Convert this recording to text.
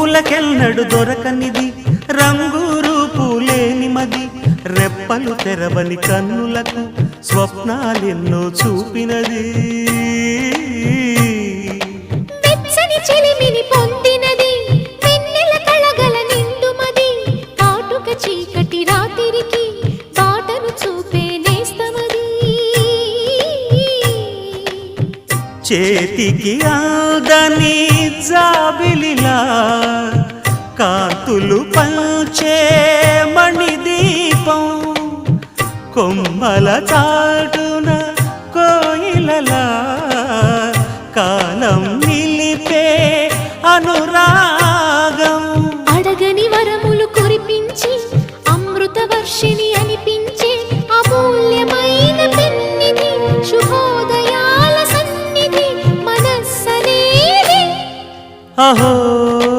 చూపులకెన్నడు దొరకనిది. రంగు రూపు లేని రెప్పలు తెరవని కన్నులకు స్వప్నాలెన్నో చూపినది. వెచ్చని చెలిమిని పొందినది. కళగల నిండుమది కాటుక చీకటి రాత్రికి బాటను చూపే నేస్తమది. చేతికి ఆదని కాంతులు పంచే మణిదీపం. కొమ్మల చాటున కోయిలలా కాలం నిలిపే అనురాగం. అడగని వరములు కురిపించి అమృత వర్షిణి అనిపించే అమూల్యమైన పెన్నిధి శుభోదయాల సన్నిధి మనస్సనేది. అహో!